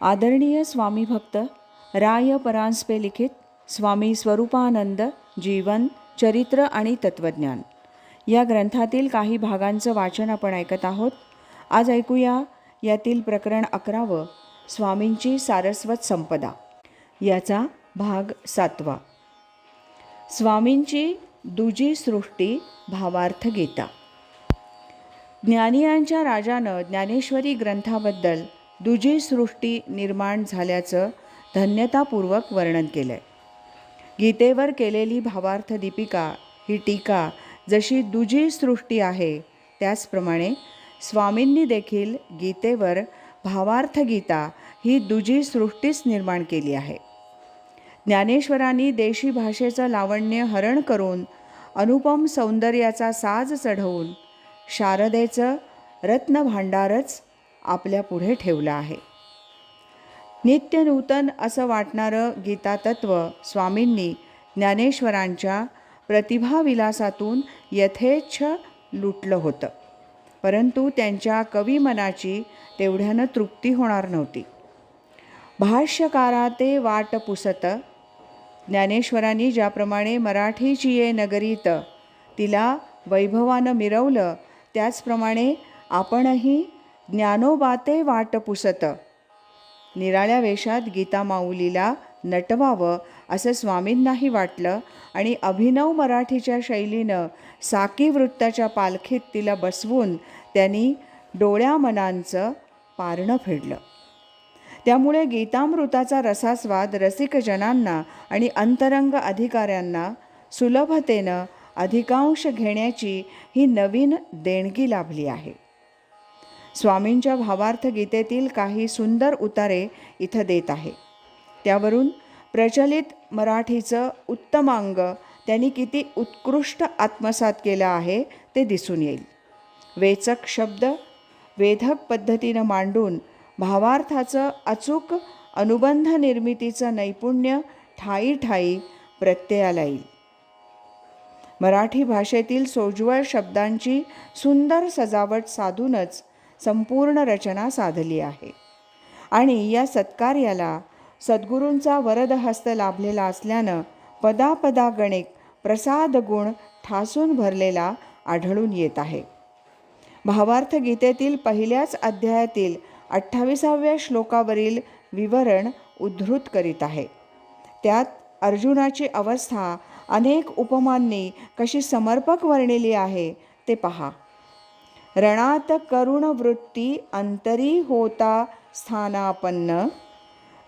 आदरणीय स्वामी भक्त राय परांजपे लिखित स्वामी स्वरूपानंद जीवन चरित्र आणि तत्वज्ञान या ग्रंथातील काही भागांचं वाचन आपण ऐकत आहोत. आज ऐकूया यातील प्रकरण अकरावं स्वामींची सारस्वत संपदा. याचा भाग सातवा. स्वामींची दुजी सृष्टी भावार्थ गीता. ज्ञानियांच्या राजानं ज्ञानेश्वरी ग्रंथाबद्दल दुजी सृष्टी निर्माण झाल्याचं धन्यतापूर्वक वर्णन केलं आहे गीतेवर केलेली भावार्थ दीपिका ही टीका जशी दुजी सृष्टी आहे त्याचप्रमाणे स्वामींनी देखील गीतेवर भावार्थ गीता ही दुजी सृष्टीच निर्माण केली आहे. ज्ञानेश्वरांनी देशी भाषेचं लावण्य हरण करून अनुपम सौंदर्याचा साज चढवून शारदेचं रत्नभांडारच आपल्या पुढे ठेवलं आहे. नित्य नूतन असं वाटणारं गीतातत्व स्वामींनी ज्ञानेश्वरांच्या प्रतिभाविलासातून यथेच्छ लुटलं होतं. परंतु त्यांच्या कवी मनाची तेवढ्यानं तृप्ती होणार नव्हती. भाष्यकारा ते वाट पुसत ज्ञानेश्वरांनी ज्याप्रमाणे मराठीची ये नगरीत तिला वैभवानं मिरवलं त्याचप्रमाणे आपणही ज्ञानोबाते वाट पुसत. निराळ्या वेशात गीता माऊलीला नटवावं असं स्वामींनाही वाटलं आणि अभिनव मराठीच्या शैलीनं साकी वृत्ताच्या पालखीत तिला बसवून त्यांनी डोळ्या मनांचं पारणं फेडलं. त्यामुळे गीतामृताचा रसास्वाद रसिकजनांना आणि अंतरंग अधिकाऱ्यांना सुलभतेनं अधिकांश घेण्याची ही नवीन देणगी लाभली आहे. स्वामींच्या भावार्थ गीतेतील काही सुंदर उतारे इथं देत आहे. त्यावरून प्रचलित मराठीचं उत्तमांग त्यांनी किती उत्कृष्ट आत्मसात केलं आहे ते दिसून येईल. वेचक शब्द वेधक पद्धतीनं मांडून भावार्थाचं अचूक अनुबंध निर्मितीचं नैपुण्य ठाई ठाई प्रत्ययाला येईल. मराठी भाषेतील सोज्वळ शब्दांची सुंदर सजावट साधूनच संपूर्ण रचना साधली आहे. आणि या सत्कार्याला सद्गुरूंचा वरदहस्त लाभलेला असल्यानं पदापदा गणिक प्रसाद गुण ठासून भरलेला आढळून येत आहे. भावार्थ गीतेतील पहिल्याच अध्यायातील अठ्ठावीसाव्या श्लोकावरील विवरण उद्धृत करीत आहे. त्यात अर्जुनाची अवस्था अनेक उपमांनी कशी समर्पक वर्णिली आहे ते पहा. रणात करुण वृत्ती अंतरी होता स्थानापन्न.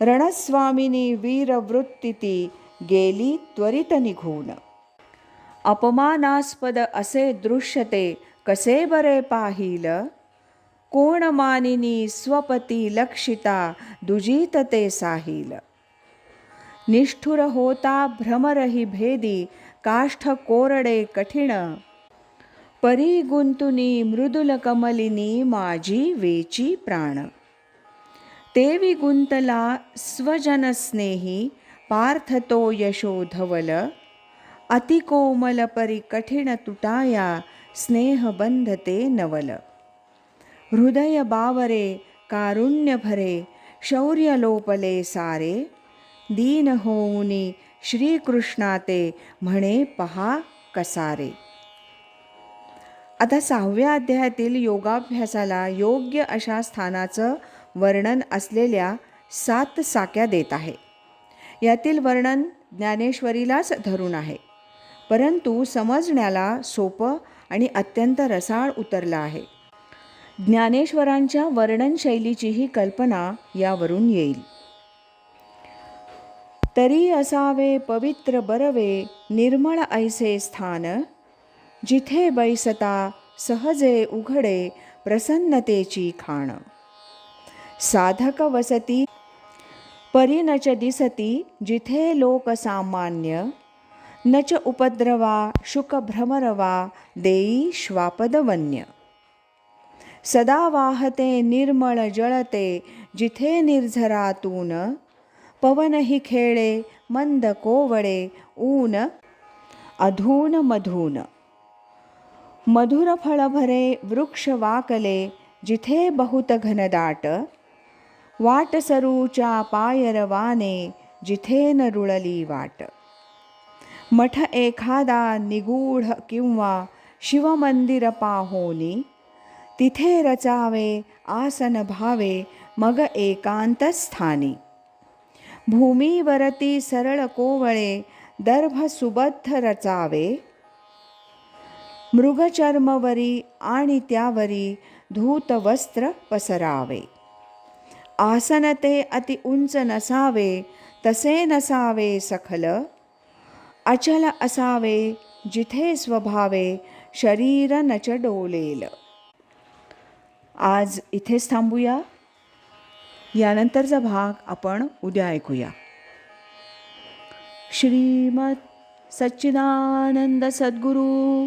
रणस्वामिनी वीरवृत्ती गेली त्वरित निघून. अपमानास्पद असे दृश्यते कसे बरे पाहिल? कोण मानिनी स्वपती लक्षिता दुजीत ते साहिल? निष्ठुर होता भ्रमरही भेदी काष्ठ कोरडे कठीण. परी गुंतुनी मृदुल कमलिनी माझी वेची प्राण. तेवी गुंतला स्वजनस्नेही पार्थतो यशोधवल. अतिकोमल परी तुटाया स्नेह नवल. हृदय बावरे कारुण्य भरे शौर्य लोपले सारे. दीन होऊनी श्रीकृष्णाते म्हणे पहा कसारे. आता सहाव्या अध्यायातील योगाभ्यासाला योग्य अशा स्थानाचं वर्णन असलेल्या सात साक्या देत आहे. यातील वर्णन ज्ञानेश्वरीलाच धरून आहे. परंतु समजण्याला सोपं आणि अत्यंत रसाळ उतरलं आहे. ज्ञानेश्वरांच्या वर्णनशैलीचीही कल्पना यावरून येईल. तरी असावे पवित्र बरवे निर्मळ ऐसे स्थान जिथे बैसता सहजे उघडे प्रसन्नतेची खाण. साधक वसती परिनच दिसती जिथे लोक सामान्य नच उपद्रवा शुकभ्रमरवा देई श्वापदवन्य. सदा वाहते निर्मळ जळते जिथे निर्झरातून पवनही खेळे मंद कोवळे ऊन अधून मधून. मधुर फळभरे वृक्ष वाकले जिथे बहुत घनदाट वाट सरूच्या पायरवाने जिथे न रुळली वाट. मठ एखादा निगूढ किंवा शिवमंदिर पाहोनी तिथे रचावे आसन भावे मग एकांतस्थानी भूमीवरती सरळ कोवळे दर्भ सुबद्ध रचावे मृगचर्मवरी आणि त्यावरी धूत वस्त्र पसरावे. आसन ते अति उंच नसावे तसे नसावे सखल. अचल असावे जिथे स्वभावे शरीर नच डोलेल आज इथेच थांबूया. यानंतरचा भाग आपण उद्या ऐकूया. श्रीमत सच्चिदानंद सद्गुरू